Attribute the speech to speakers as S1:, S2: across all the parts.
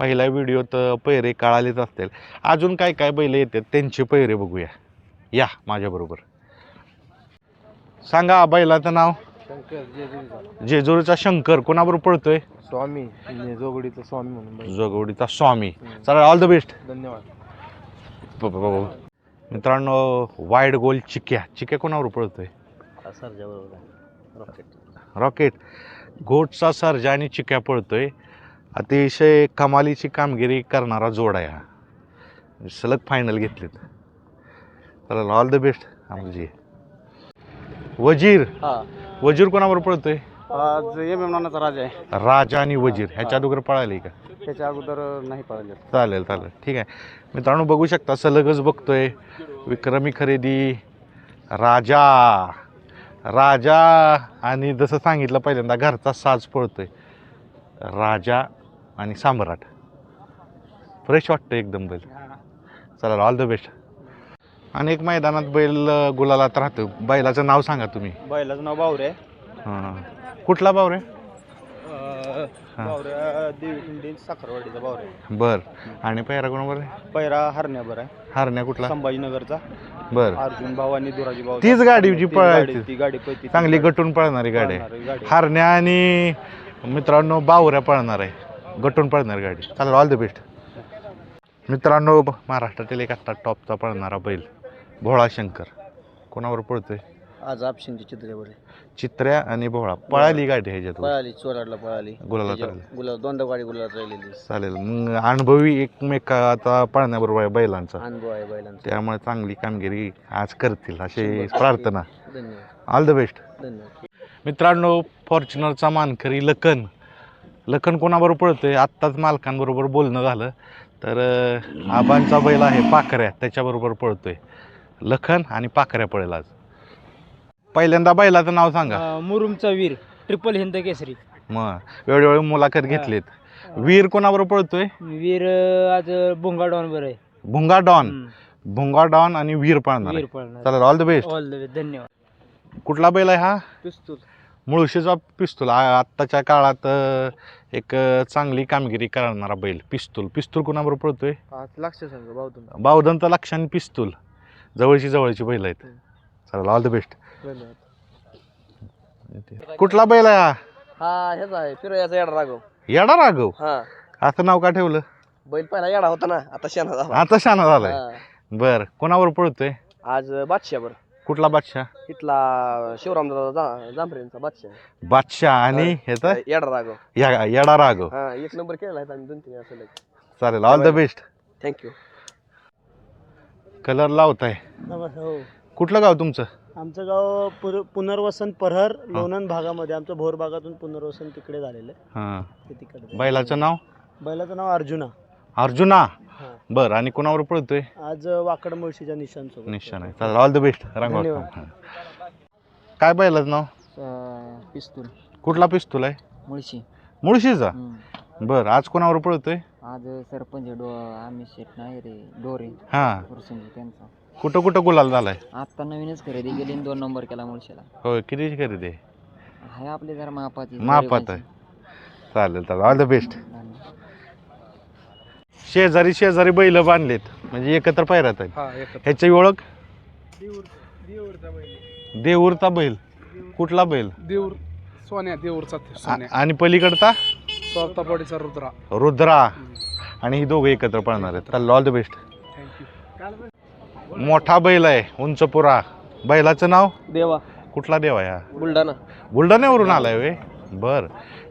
S1: पहिल्या व्हिडिओत पैरे कळालेच असतील. अजून काय काय बैल येतात त्यांचे पैरे बघूया. या माझ्याबरोबर. सांगा बैलाचं नाव?
S2: जेजुरीचा
S1: शंकर कोणाबरोबर पळतोय?
S2: स्वामी जोगडीचा स्वामी म्हणून बैल.
S1: जोगवडीचा स्वामी. चला ऑल द बेस्ट
S2: धन्यवाद.
S1: मित्रांनो वाईड गोल चिक्या चिक्या कोणावर पळतोय?
S2: रॉकेट
S1: रॉकेट घोटचा सर्जा आणि चिक्या पळतोय. अतिशय कमालीची कामगिरी करणारा जोड आहे हा. सलग फायनल घेतलेत. चला ऑल द बेस्ट आमची वजीर.
S2: हा.
S1: वजीर कोणावर पळतोय?
S2: आज एम एम नानाचा राजा आहे.
S1: राजा आणि वजीर. ह्याच्या अगोदर पळाले का?
S2: त्याच्या अगोदर नाही पळाले.
S1: चालेल चालेल. ठीक आहे. मित्रांनो बघू शकता सलगच बघतोय. विक्रमी खरेदी. राजा. राजा आणि जसं सांगितलं पहिल्यांदा घरचा साज पळतोय. राजा आणि सम्राट फ्रेश वाटतं एकदम बैल. चला ऑल द बेस्ट आणि एक मैदानात बैल गुलालात राहतो बैलाचं नाव सांगा तुम्ही.
S2: बैलाचं नाव बावरे.
S1: हां. कुठला बावरे?
S2: साखरवाडीचा बावरे.
S1: बर. आणि पैरा कोणाबर आहे?
S2: पैरा हरण्यावर आहे.
S1: हारण्या कुठला?
S2: संभाजीनगरचा.
S1: बर.
S2: अर्जुन भाऊ आणि दुराजी भाऊ.
S1: तीच गाडी जी पळायची.
S2: ती गाडी पळती.
S1: चांगली गटून पळणारी गाडी आहे.
S2: पळणारी गाडी.
S1: हारण्या आणि मित्रांनो बावऱ्या पळणार आहे. गटून पळणार गाडी. चालेल ऑल द बेस्ट मित्रांनो महाराष्ट्रातील एक आत्ता टॉपचा पळणारा बैल भोळा शंकर. कोणावर पळतोय?
S2: आज आपशिंची चित्रेवर
S1: चित्र्या आणि भोळा. पळाली गाडी ह्याच्यात
S2: पळाली चोराडला पळाली.
S1: गुलाला
S2: त्याच्या-
S1: चालेल
S2: गुलाल दोनदा गाडी गुलाल राहिलेली
S1: चालेल. मग अनुभवी एकमेकाचा पळण्याबरोबर आहे बैलांचा.
S2: अनुभव आहे बैलांचा.
S1: त्यामुळे चांगली कामगिरी आज करतील अशी प्रार्थना.
S2: धन्यवाद.
S1: ऑल द बेस्ट
S2: धन्यवाद.
S1: मित्रांनो फॉर्च्युनरचा मानकरी लखन. लखन कोणाबरोबर पळतोय आत्ताच मालकांबरोबर बोलणं झालं. तर आबांचा बैल आहे पाखऱ्या त्याच्याबरोबर पळतोय. लखन आणि पाखऱ्या पळेल आज. पहिल्यांदा बैलाचं नाव सांगा.
S3: अं, मुरुमचा वीर ट्रिपल हिंद केसरी.
S1: मग वेळोवेळी मुलाखत घेतलीत. वीर कोणाबरोबर पळतोय?
S3: वीर अं, आज भोंगा डॉन बर आहे.
S1: भुंगा डॉन.
S3: हम्म.
S1: भुंगा डॉन आणि वीर पळणार
S3: वीर
S1: आहे.
S3: पळणार
S1: चालेल all the best
S3: all the way धन्यवाद.
S1: कुठला बैल आहे हा?
S2: पिस्तूल.
S1: मुळशीचा पिस्तूल. आत्ताच्या काळात एक चांगली कामगिरी करणारा बैल पिस्तूल. पिस्तूल कोणाबरोबर पळतोय?
S2: लक्ष सांग भाऊ
S1: बावधनचा लक्ष आणि पिस्तूल. जवळची जवळची बैल आहेत. चालेल ऑल द बेस्ट कुठला बैल आहे हा?
S2: हा ह्याचा आहे फिरायचा येडा राघव.
S1: येडा राघव?
S2: हा.
S1: असं नाव का ठेवलं?
S2: बैल पहिला येडा होता ना आता शेणा झाला.
S1: आता शाना झालाय. बर कोणावर पळतोय?
S2: आज बादशाहवर
S1: कुठला बादशाह?
S2: इथला शिवरामदादा जांभरेंचा बादशाह.
S1: बादशाह आणि ह्याचा
S2: येडा राघव.
S1: या- येडा राघव.
S2: हा एक नंबर केला आहे आम्ही दोन तीन असं
S1: चालेल all the best
S2: thank you
S1: colour लावताय.
S3: हो.
S1: कुठलं गाव तुमचं?
S3: आमचं गाव पुर पुनर्वसन परहर लोणंद भागामध्ये. आमचं भोर भागातून पुनर्वसन तिकडे झालेलं आहे.
S1: हां.
S3: ते तिकडे
S1: बैलाचं नाव?
S3: बैलाचं नाव अर्जुना.
S1: अर्जुना.
S3: हा.
S1: बर आणि कोणावर पळतोय?
S3: आज वाकड मुळशीच्या निशाण सोबत
S1: निशाण आहे. चालेल ऑल द बेस्ट रांगोळ
S3: धन्यवाद.
S1: काय बैलाचं नाव?
S3: पिस्तूल.
S1: कुठला पिस्तूल आहे?
S3: मुळशी.
S1: मुळशीचा? बर आज कोणावर पळतोय?
S3: आज सरपंच डो आम्ही शेट नाही रे डोरे.
S1: हां.
S3: त्यांचा.
S1: कुठं कुठं गुलाल झालाय?
S3: आत्ता नवीनच खरेदी केली आणि दोन नंबर केला मुळशीला.
S1: होय कितीची खरेदी आहे?
S3: आहे आपली जरा मापाची
S1: मापात आहे. चालेल चालेल. ऑल द बेस्ट शेजारी शेजारी बैल बांधलेत. म्हणजे एकत्र पायऱ्यात आहेत.
S2: हा
S1: ह्याची ओळख? देऊरचा बैल. कुठला बैल?
S4: देऊर सोन्या देऊरचा ते
S1: आ-
S4: सोन्या.
S1: आणि पलीकडचा?
S4: स्वतःपडीचा रुद्रा.
S1: रुद्रा. आणि ही दोघं एकत्र पळणार आहेत. चालेल ऑल द बेस्ट
S4: थँक्यू
S1: मोठा बैल आहे उंच पुरा बैलाचं नाव?
S2: देवा.
S1: कुठला देव आहे हा
S2: बुलढाणा.
S1: बुलढाण्यावरून आलाय वे बर.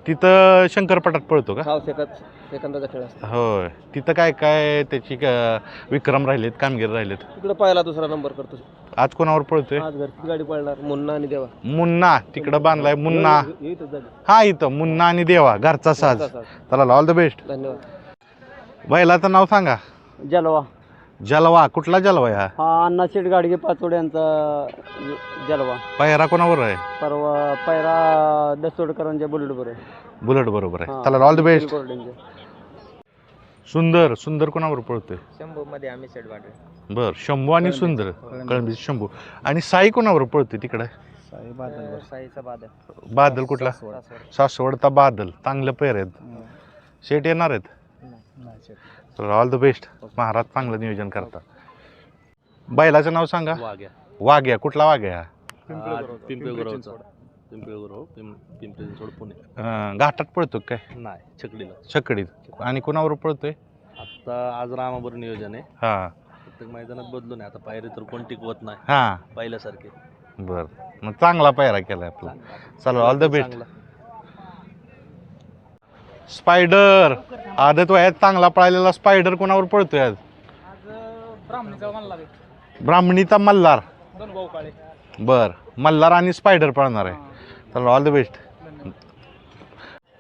S1: तिथं शंकरपटात पळतो का?
S2: हा सेकंद सेकंदाचा खेळ असतो.
S1: होय. तिथं काय काय त्याची क- विक्रम राहिलेत कामगिरी राहिलेत?
S2: तिकडे पहिला दुसरा नंबर करतो.
S1: आज कोणावर पळतोय?
S2: आज घरची गाडी पळणार मुन्ना आणि देवा.
S1: मुन्ना तिकडं बांधलाय मुन्ना. हा इथं मुन्ना आणि देवा घरचा साज. चला ऑल द बेस्ट
S2: धन्यवाद.
S1: बैलाचं नाव सांगा.
S3: जलवा.
S1: जलवा कुठला जलवा आहे हा?
S3: हा गाडगे पाचोड यांचा जलवा.
S1: पायरा कोणावर आहे?
S3: परवा पैरा दसोडकरांच्या बुलेट बरोबर
S1: बुलेट बरोबर आहे. चला ऑल द बेस्ट. सुंदर सुंदर कोणावर पळतोय?
S2: शंभू मध्ये आम्ही सेट वाटले
S1: बर शंभू आणि सुंदर कळंबी शंभू. आणि साई कोणावर पळतोय तिकडे?
S2: साईचा बादल.
S1: बादल कुठला? सासवडचा बादल. चांगलं पेर आहेत. शेट येणार आहेत? ऑल द बेस्ट महाराज चांगलं नियोजन करता बैलाचं नाव सांगा.
S5: वाघ्या.
S1: वाघ्या. कुठला वाघ्या? अं, घाटात पळतो काय?
S5: नाही छकडीला.
S1: छकडीत. आणि कुणावर पळतोय?
S5: आता आज रामाबर नियोजन आहे.
S1: हा.
S5: प्रत्येक मैदानात बदलू नये आता पायरी तर कोण टिकवत नाही.
S1: हा.
S5: पहिल्यासारखे.
S1: बर. मग चांगला पायरा केलाय आपला. चला ऑल द बेस्ट
S5: चांगला.
S1: स्पायडर. आदत वयात चांगला पळालेला स्पायडर कोणावर पळतोय आज?
S4: ब्राह्मणीचा मल्हार.
S1: ब्राह्मणीचा मल्हार बर मल्हार आणि स्पायडर पळणार आहे. चला ऑल द बेस्ट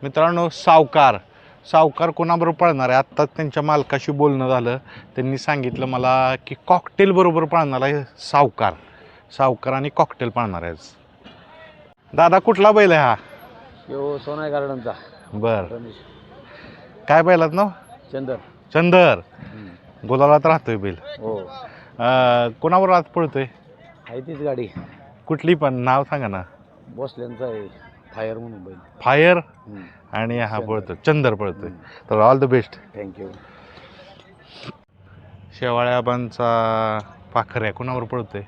S1: मित्रांनो सावकार. सावकार कोणाबरोबर पळणार आहे? आत्ताच त्यांच्या मालकाशी बोलणं झालं. त्यांनी सांगितलं मला की कॉकटेल बरोबर पळणार आहे सावकार. सावकार आणि कॉकटेल पळणार आहे दादा कुठला बैल आहे हा?
S2: यो सोनाई गार्डनचा.
S1: बर. काय बैलात ना
S2: चंदर.
S1: चंदर. गुलालात राहतोय बैल.
S2: हो.
S1: अं, कोणाबरोबर आज पळतोय?
S2: आहे तीच गाडी.
S1: कुठली पण नाव सांगा ना.
S2: बसल्यांचा आहे फायर म्हणून बैल.
S1: फायर? आणि हा पळतो चंदर पळतोय. तर all the best
S2: thank you
S1: शेवाळ्याबांचा पाखऱ्या कोणावर पळतोय?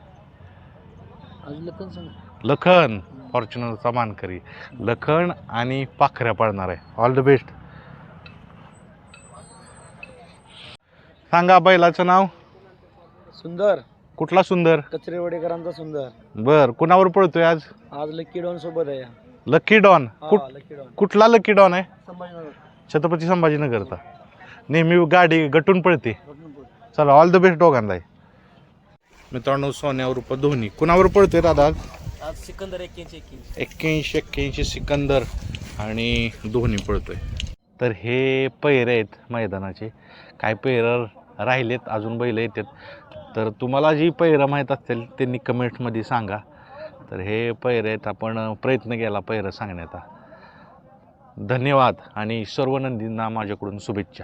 S2: आज लखन सांग.
S1: लखन. फॉर्च्युनरचा मानकरी लखन आणि पाखऱ्या पळणार आहे. ऑल द बेस्ट सांगा बैलाचं नाव.
S2: सुंदर.
S1: कुठला सुंदर?
S2: कचरेवाडेकरांचा सुंदर.
S1: बर कुणावर पळतोय आज?
S2: आज लक्की डॉन सोबत आहे.
S1: लकी डॉन कुठ
S2: लक्की डॉन
S1: कुठला लकी डॉन आहे?
S2: संभाजीनगर.
S1: छत्रपती संभाजीनगरचा. नेहमी गाडी गटून पळते. चला ऑल द बेस्ट दोघांना मित्रांनो सोन्यावर धोनी. कुणावर पळतोय दादा आज?
S2: आज सिकंदर एक्क्याऐंशी एक्क्याऐंशी.
S1: एक्क्याऐंशी एक्क्याऐंशी सिकंदर आणि धोनी पळतोय. तर हे पैरे आहेत मैदानाचे. काय पैर राहिलेत अजून बैल येतात तर तुम्हाला जी पैरं माहीत असतील त्यांनी कमेंटमध्ये सांगा. तर हे पैर आहेत आपण प्रयत्न केला पैरं सांगण्याचा. धन्यवाद आणि सर्व नंदींना माझ्याकडून शुभेच्छा.